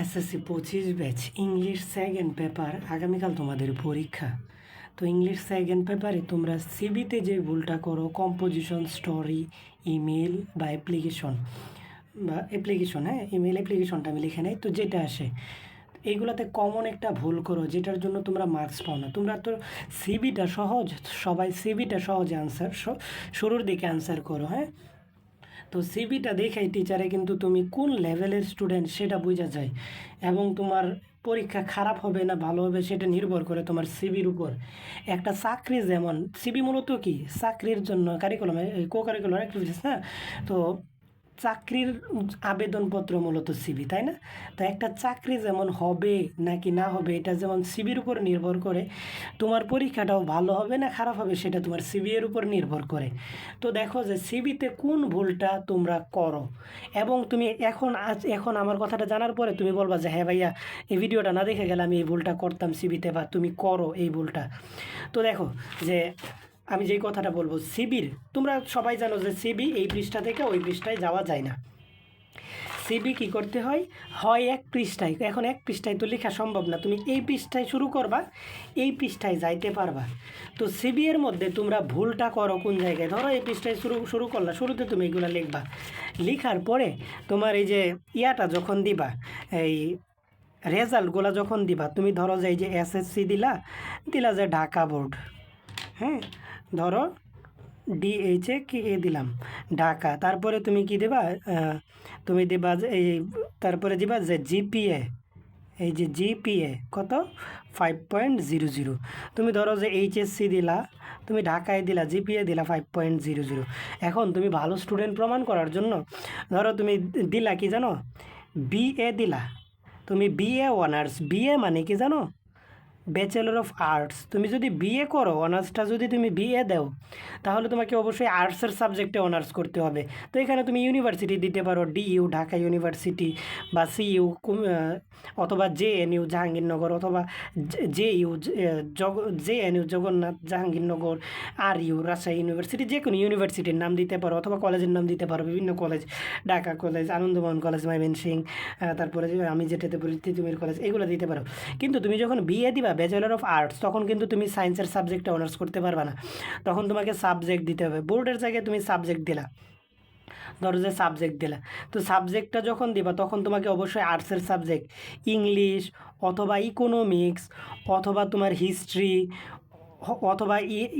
SSC পঁচিশ batch English second paper আগামীকাল তোমাদের পরীক্ষা। তো ইংলিশ সেকেন্ড পেপারে তোমরা সিবিতে যে ভুলটা করো কম্পোজিশন স্টোরি ইমেল বা অ্যাপ্লিকেশন বা অ্যাপ্লিকেশন হ্যাঁ ইমেল অ্যাপ্লিকেশনটা আমি লিখে নেই, তো যেটা আসে এইগুলাতে কমন একটা ভুল করো, যেটার জন্য তোমরা মার্কস পাও না। তোমরা তো সিবিটা সহজ, সবাই সিবিটা সহজে আনসার শুরুর দিকে আনসার করো হ্যাঁ? তো সিভিটা দেখেই টিচারে কিন্তু তুমি কোন লেভেলের স্টুডেন্ট সেটা বোঝা যায়। এবং তোমার পরীক্ষা খারাপ হবে না ভালো হবে সেটা নির্ভর করে তোমার সিবির উপর। একটা চাকরি যেমন সিবি মূলত কি? চাকরির জন্য কারিকুলাম কো কারিকুলার অ্যাক্টিভিটিস না তো চাকরির আবেদনপত্র মূলত সিবি তাই না? তো একটা চাকরি যেমন হবে নাকি না হবে, এটা যেমন সিবির উপর নির্ভর করে, তোমার পরীক্ষাটাও ভালো হবে না খারাপ হবে সেটা তোমার সিবি এর উপর নির্ভর করে। তো দেখো যে সিবিতে কোন ভুলটা তোমরা করো এবং তুমি এখন আজ, এখন আমার কথাটা জানার পরে তুমি বলবা যে হ্যাঁ ভাইয়া, এই ভিডিওটা না দেখে গেলে আমি এই ভুলটা করতাম সিবিতে বা তুমি করো এই ভুলটা। তো দেখো যে আমি যেই কথাটা বলব, সিবির, তোমরা সবাই জানো যে সিবি এই পৃষ্ঠা থেকে ওই পৃষ্ঠায় যাওয়া যায় না। সিবি কি করতে হয়? হয় এক পৃষ্ঠায়। এখন এক পৃষ্ঠায় তো লেখা সম্ভব না। তুমি এই পৃষ্ঠায় শুরু করবা, এই পৃষ্ঠায় যাইতে পারবা। তো সিবি এর মধ্যে তোমরা ভুলটা করো কোন জায়গায়? ধরো এই পৃষ্ঠায় শুরু শুরু করলা, শুরুতে তুমি এগুলো লিখবা। লিখার পরে তোমার এই যে ইয়াটা যখন দিবা, এই রেজাল্টগুলো যখন দিবা, তুমি ধরো যে এই যে এসএসসি দিলা দিলা যে ঢাকা বোর্ড। হ্যাঁ ধরো ডিএইচে কি এ দিলাম, ঢাকা। তারপরে তুমি কি দেবা? তুমি দেবা এই, তারপরে দিবা যে জিপিএ এই যে জিপিএ কত? ফাইভ পয়েন্ট জিরো জিরো তুমি ধরো যে এইচএসসি দিলা, তুমি ঢাকায় দিলা জিপিএ দিলা ফাইভ পয়েন্ট জিরো জিরো এখন তুমি ভালো স্টুডেন্ট প্রমাণ করার জন্য, ধরো তুমি দিলা কি জানো? বিএ দিলা। তুমি বিএ অনার্স বিএ মানে কি জানো? ব্যাচেলর অফ আর্টস তুমি যদি বিএ করো অনার্সটা যদি তুমি বিএ দাও, তাহলে তোমাকে অবশ্যই আর্টসের সাবজেক্টে অনার্স করতে হবে। তো এখানে তুমি ইউনিভার্সিটি দিতে পারো ডিইউ ঢাকা ইউনিভার্সিটি বা সিইউ অথবা জে এন ইউ জাহাঙ্গীরনগর অথবা J U jug J N U Jagannath Jahangirnagar R U Rajshahi university যে কোনো ইউনিভার্সিটির নাম দিতে পারো অথবা কলেজের নাম দিতে পারো, বিভিন্ন college Dhaka college Anandamohan college Mymensingh তারপরে যে আমি যেটাতে পড়ি তিতুমির কলেজ এগুলো দিতে পারো। কিন্তু তুমি যখন বিএ দিবা ব্যাচেলর অফ আর্টস তখন কিন্তু তুমি সায়েন্সের সাবজেক্টে অনার্স করতে পারবে না। তখন তোমাকে সাবজেক্ট দিতে হবে। বোর্ডের জায়গায় তুমি সাবজেক্ট দিলা। ধরো যে সাবজেক্ট দিলা। তো সাবজেক্টটা যখন দিবা, তখন তোমাকে অবশ্যই আর্টসের সাবজেক্ট ইংলিশ অথবা ইকোনমিক্স অথবা তোমার হিস্ট্রি অথবা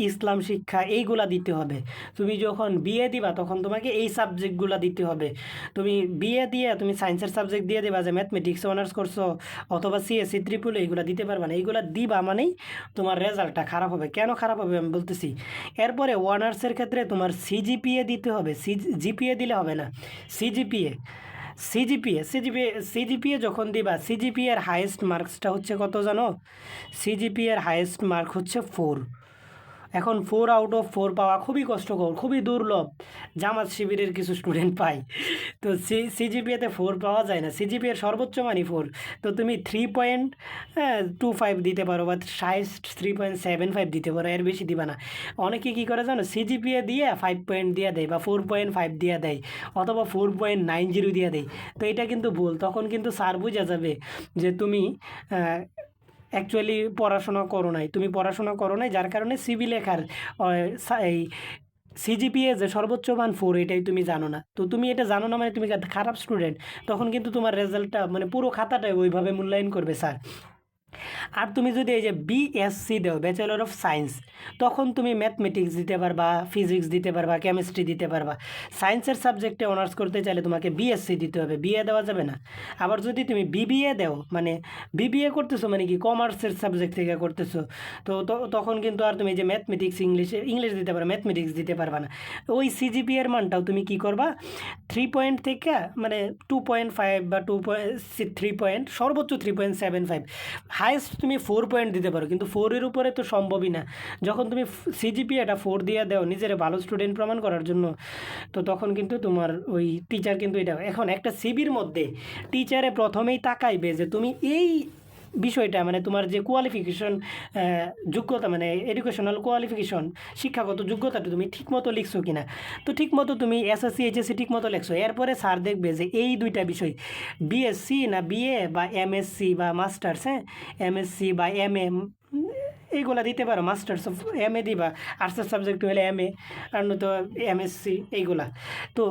ইসলাম শিক্ষা এইগুলা দিতে হবে। তুমি যখন বিএ দিবা, তখন তোমাকে এই সাবজেক্টগুলো দিতে হবে। তুমি বিএ দিয়ে তুমি সায়েন্সের সাবজেক্ট দিয়ে দেবা যে ম্যাথমেটিক্স অনার্স করছ, অথবা সিএসসি ত্রিপুল এইগুলো দিতে পারবে না। এইগুলো দিবা মানেই তোমার রেজাল্টটা খারাপ হবে। কেন খারাপ হবে আমি বলতেছি, এরপরে অনার্সের ক্ষেত্রে তোমার সিজিপিএ দিতে হবে। সি জিপিএ দিলে হবে না। সিজিপিএ সিজিপিএ সিজিপিএ সিজিপিএ যখন দিবা সিজিপিএ এর হায়েস্ট মার্কসটা হচ্ছে কত জানো? সিজিপিএ এর হায়েস্ট মার্ক হচ্ছে ফোর এখন ফোর আউট অফ ফোর পাওয়া খুবই কষ্টকর, খুবই দুর্লভ। জামাত শিবিরের কিছু স্টুডেন্ট পায় তো সি সিজিপিএতে ফোর পাওয়া যায় না। সিজিপিএর সর্বোচ্চ মানই ফোর তো তুমি থ্রি পয়েন্ট টু ফাইভ দিতে পারো বা highest three point seven five দিতে পারো, এর বেশি দিবা না। অনেকে কী করে জানো সিজিপিএ দিয়ে ফাইভ পয়েন্ট দিয়ে দেয় বা ফোর পয়েন্ট ফাইভ দিয়ে দেয় অথবা ফোর পয়েন্ট নাইন জিরো দিয়ে দেয়। তো এটা কিন্তু ভুল। তখন কিন্তু স্যার বোঝা যাবে যে তুমি অ্যাকচুয়ালি পড়াশোনা করো নাই। তুমি পড়াশোনা করো নাই, যার কারণে সিবি লেখার এই সিজিপিএ যে সর্বোচ্চ মান ফোর এটাই তুমি জানো না। তো তুমি এটা জানো না মানে তুমি খারাপ স্টুডেন্ট তখন কিন্তু তোমার রেজাল্টটা মানে পুরো খাতাটাই ওইভাবে মূল্যায়ন করবে স্যার আর তুমি যদি এই যে বিএসসি দেও ব্যাচেলর অফ সায়েন্স তখন তুমি ম্যাথমেটিক্স দিতে পারবা ফিজিক্স দিতে পারবা কেমিস্ট্রি দিতে পারবা। সায়েন্সের সাবজেক্টে অনার্স করতে চাইলে তোমাকে বিএসসি দিতে হবে বিএ দেওয়া যাবে না। আবার যদি তুমি বিবিএ দেও মানে বিবিএ করতেছো মানে কি কমার্সের সাবজেক্ট থেকে করতেছো, তো তখন কিন্তু আর তুমি যে ম্যাথমেটিক্স ইংলিশে ইংলিশ দিতে পারো ম্যাথমেটিক্স দিতে পারবা না। ওই সিজিপি এর মানটাও তুমি কি করবা? থ্রি পয়েন্ট থেকে মানে টু পয়েন্ট ফাইভ বা টু পয়েন্ট থ্রি পয়েন্ট সর্বোচ্চ three point seven five highest তুমি ফোর পয়েন্ট দিতে পারো, কিন্তু ফোরের উপরে তো সম্ভবই না। যখন তুমি সিজিপি এটা ফোর দিয়ে দাও নিজের ভালো স্টুডেন্ট প্রমাণ করার জন্য, তো তখন কিন্তু তোমার ওই টিচার কিন্তু এটা, এখন একটা সিবির মধ্যে টিচারে প্রথমেই তাকাইবে যে তুমি এই বিষয়টা মানে তোমার যে কোয়ালিফিকেশন যোগ্যতা মানে এডুকেশনাল কোয়ালিফিকেশন শিক্ষাগত যোগ্যতাটা তুমি ঠিকমতো লিখছো কিনা? তো ঠিকমতো তুমি এসএসসি এইচএসসি ঠিকমতো লিখছো। এরপরে স্যার দেখবে যে এই দুইটা বিষয় বিএসসি না বিএ বা এমএসসি বা মাস্টার্স হ্যাঁ? এমএসসি বা এম এম এইগুলা দিতে পারো মাস্টার্স অফ এম এ দিবা। আর্টসের সাবজেক্ট হলে এম এ আর নয়তো এমএসসি এইগুলা। তো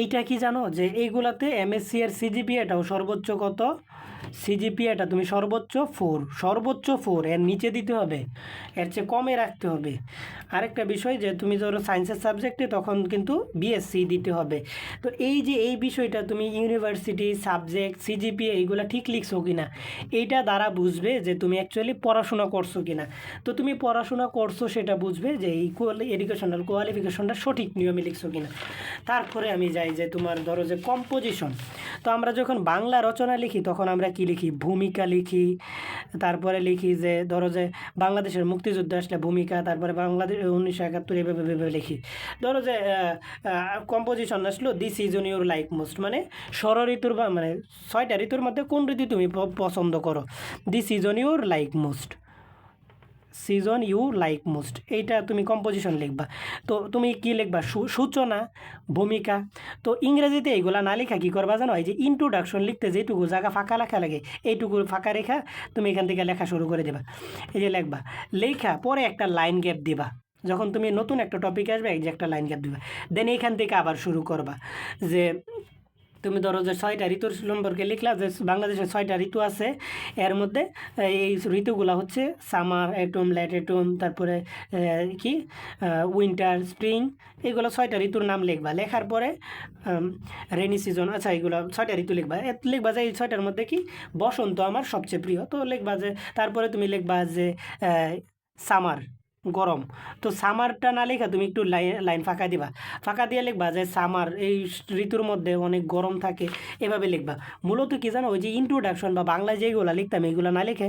এইটা কি জানো? যে এইগুলাতে এমএসসি এর সিজিপিএটাও সর্বোচ্চ কত? সিজিপিএটা তুমি সর্বোচ্চ ফোর সর্বোচ্চ ফোর এর নিচে দিতে হবে। এর চেয়ে কমে রাখতে হবে। আরেকটা বিষয় যে তুমি ধরো সায়েন্সের সাবজেক্টে তখন কিন্তু বিএসসি দিতে হবে। তো এই যে এই বিষয়টা তুমি ইউনিভার্সিটি সাবজেক্ট সিজিপিএ এইগুলো ঠিক লিখছো কি না এইটা দ্বারা বুঝবে যে তুমি অ্যাকচুয়ালি পড়াশোনা করছ কি না তো তুমি পড়াশোনা করছ সেটা বুঝবে যে এই এডুকেশনাল কোয়ালিফিকেশনটা সঠিক নিয়মে লিখছো কি না তারপরে আমি যাই যে তোমার ধরো যে কম্পোজিশন তো আমরা যখন বাংলা রচনা লিখি তখন আমরা কি লিখি? ভূমিকা লিখি। তারপরে লিখি যে, ধরো যে, বাংলাদেশের মুক্তিযুদ্ধ আসলে ভূমিকা, তারপরে বাংলাদেশ উনিশশো একাত্তর এভাবে ভেবে লিখি। ধরো যে কম্পোজিশন আসলো this season your like most মানে ষড় ঋতুর বা মানে ছয়টা ঋতুর মধ্যে কোন ঋতু তুমি পছন্দ করো? This season your like most season you like most এইটা তুমি কম্পোজিশন লিখবা। তো তুমি কি লিখবা? সূচনা, ভূমিকা। তো ইংরেজিতে এইগুলা না লেখা কী করবা জানো? এই যে ইন্ট্রোডাকশন লিখতে যেটুকু জায়গা ফাঁকা লেখা লাগে, এইটুকু ফাঁকা রেখা তুমি এখান থেকে লেখা শুরু করে দেবা। এই যে লেখবা, লেখা পরে একটা লাইন গ্যাপ দিবা। যখন তুমি নতুন একটা টপিক আসবে যে একটা লাইন গ্যাপ দিবা। দেন এইখান থেকে আবার শুরু করবা যে তুমি ধরো যে ছয়টা ঋতুর সম্পর্কে লিখলা যে বাংলাদেশে ছয়টা ঋতু আছে, এর মধ্যে, এই ঋতুগুলো হচ্ছে সামার, এটম লেট এটম, তারপরে কি উইন্টার, স্প্রিং, এগুলো ছয়টা ঋতুর নাম লিখবা। লেখার পরে রেনি সিজন আচ্ছা এগুলো ছয়টা ঋতু লিখবা। লিখবা যে এই ছয়টার মধ্যে কি, বসন্ত আমার সবচেয়ে প্রিয়। তো লিখবা যে, তারপরে তুমি লিখবা যে সামার। গরম। তো সামারটা না লেখা তুমি একটু লাইন লাইন ফাঁকা দিবা। ফাঁকা দিয়ে লিখবা যে সামার এই ঋতুর মধ্যে অনেক গরম থাকে, এভাবে লিখবা। মূলত কি জানো, ওই যে ইন্ট্রোডাকশন বা বাংলায় যেগুলো লিখতাম, এগুলো না লিখে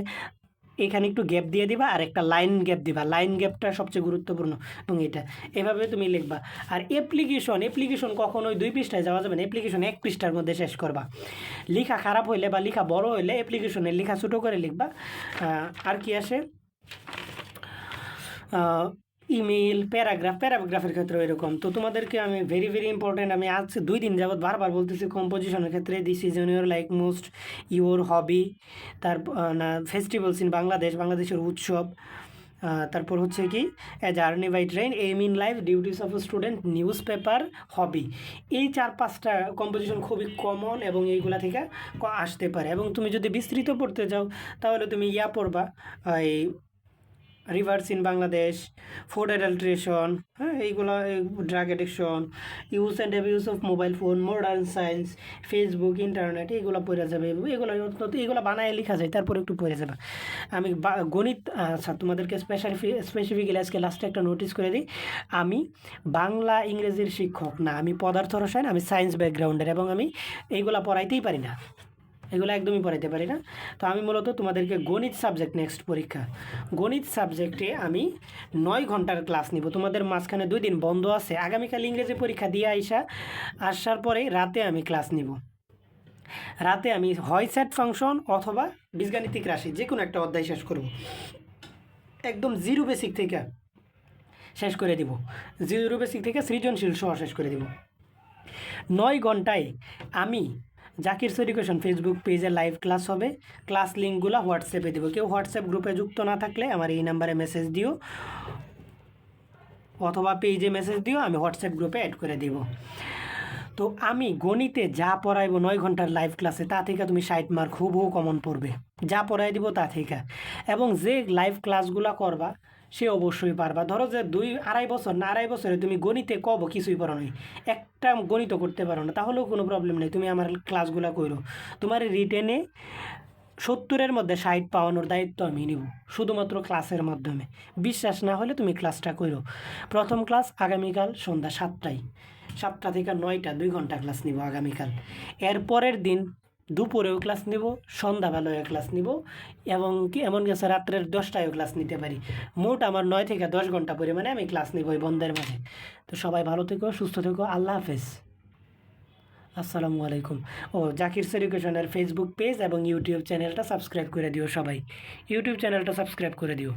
এখানে একটু গ্যাপ দিয়ে দিবা আর একটা লাইন গ্যাপ দিবা। লাইন গ্যাপটা সবচেয়ে গুরুত্বপূর্ণ এবং এটা। এভাবে তুমি লিখবা। আর অ্যাপ্লিকেশন অ্যাপ্লিকেশন কখনোই দুই পৃষ্ঠায় যাওয়া যাবে না। অ্যাপ্লিকেশন এক পৃষ্ঠার মধ্যে শেষ করবা। লেখা খারাপ হইলে বা লেখা বড় হইলে অ্যাপ্লিকেশনের লেখা ছোটো করে লিখবা। আর কি আসে? ইমেল প্যারাগ্রাফ প্যারাগ্রাফের ক্ষেত্রে এরকম। তো তোমাদেরকে আমি ভেরি ভেরি ইম্পর্ট্যান্ট আমি আজ দুই দিন যাবত বারবার বলতেছি কম্পোজিশনের ক্ষেত্রে this is your like most your hobby তার না ফেস্টিভ্যালস ইন বাংলাদেশ, বাংলাদেশের উৎসব। তারপর হচ্ছে কি a journey by train aim in life duties of student newspaper hobby এই চার, পাঁচটা কম্পোজিশন খুবই কমন এবং এইগুলা থেকে আসতে পারে। এবং তুমি যদি বিস্তৃত পড়তে যাও, তাহলে তুমি ইয়া পড়বা, এই rivers in Bangladesh food adulteration হ্যাঁ এইগুলো drug addiction, use and abuse of mobile phone, modern science, Facebook, internet এগুলো পড়ে যাবে। এগুলো এগুলো বানায় লেখা যায়, তারপর একটু পড়ে যাবে। আমি গণিত আচ্ছা তোমাদেরকে স্পেশাল স্পেসিফিক্যালি আজকে লাস্টে একটা নোটিস করে দিই। আমি বাংলা ইংরেজির শিক্ষক না, আমি পদার্থ রসায়ন, আমি সায়েন্স ব্যাকগ্রাউন্ডের এবং আমি এইগুলা পড়াইতেই পারি না। এগুলো একদমই পড়াইতে পারি না। তো আমি মূলত তোমাদেরকে গণিত সাবজেক্ট নেক্সট পরীক্ষা। গণিত সাবজেক্টে আমি নয় ঘণ্টার ক্লাস নিব। তোমাদের মাঝখানে দুই দিন বন্ধ আছে। আগামীকাল ইংরেজি পরীক্ষা দিয়ে আইসা, আসার পরে রাতে আমি ক্লাস নিব। রাতে আমি হয় সেট ফাংশন অথবা বীজগাণিতিক রাশি যে কোনো একটা অধ্যায় শেষ করব। একদম জিরো বেসিক থেকে শেষ করে দিব। জিরো বেসিক থেকে সৃজনশীল সহ শেষ করে দিব। নয় ঘন্টায় আমি জাকির এডুকেশন ফেসবুক পেজে লাইভ ক্লাস হবে। ক্লাস লিঙ্কগুলো হোয়াটসঅ্যাপে দেবো। কেউ হোয়াটসঅ্যাপ গ্রুপে যুক্ত না থাকলে আমার এই নাম্বারে মেসেজ দিও। অথবা পেজে মেসেজ দিও, আমি হোয়াটসঅ্যাপ গ্রুপে অ্যাড করে দিব। তো আমি গণিতে যা পড়াইবো নয় ঘণ্টার লাইভ ক্লাসে তা থেকে তুমি ষাট মার্ক হুবহু কমন পড়বে। যা পড়াই দিব তা থেকে। এবং যে লাইভ ক্লাসগুলো করবা সে অবশ্যই পারবা। ধরো যে দুই আড়াই বছর না, আড়াই বছরে তুমি গণিতে কব কিছুই পারো নাই। একটা গণিত করতে পারো না, তাহলেও কোনো প্রবলেম নেই। তুমি আমার ক্লাসগুলো করো তোমার রিটেনে সত্তরের মধ্যে ষাট পাওয়ানোর দায়িত্ব আমি নিব, শুধুমাত্র ক্লাসের মাধ্যমে। বিশ্বাস না হলে তুমি ক্লাসটা করো প্রথম ক্লাস আগামীকাল সন্ধ্যা সাতটায়। সাতটা থেকে নয়টা, দুই ঘণ্টা ক্লাস নিব আগামীকাল। এরপরের দিন দুপুরেও ক্লাস নিব, সন্ধ্যাবেলায়ও ক্লাস নিব এবং কি এমন গেছে রাত্রের দশটায়ও ক্লাস নিতে পারি। মোট আমার নয় থেকে দশ ঘণ্টা পরিমাণে আমি ক্লাস নিব ওই বন্ধের মাঝে। তো সবাই ভালো থেকো, সুস্থ থেকো, আল্লাহ হাফেজ। আসসালামু আলাইকুম। ও জাকিরস এডুকেশনের ফেসবুক পেজ এবং ইউটিউব চ্যানেলটা সাবস্ক্রাইব করে দিও সবাই। ইউটিউব চ্যানেলটা সাবস্ক্রাইব করে দিও।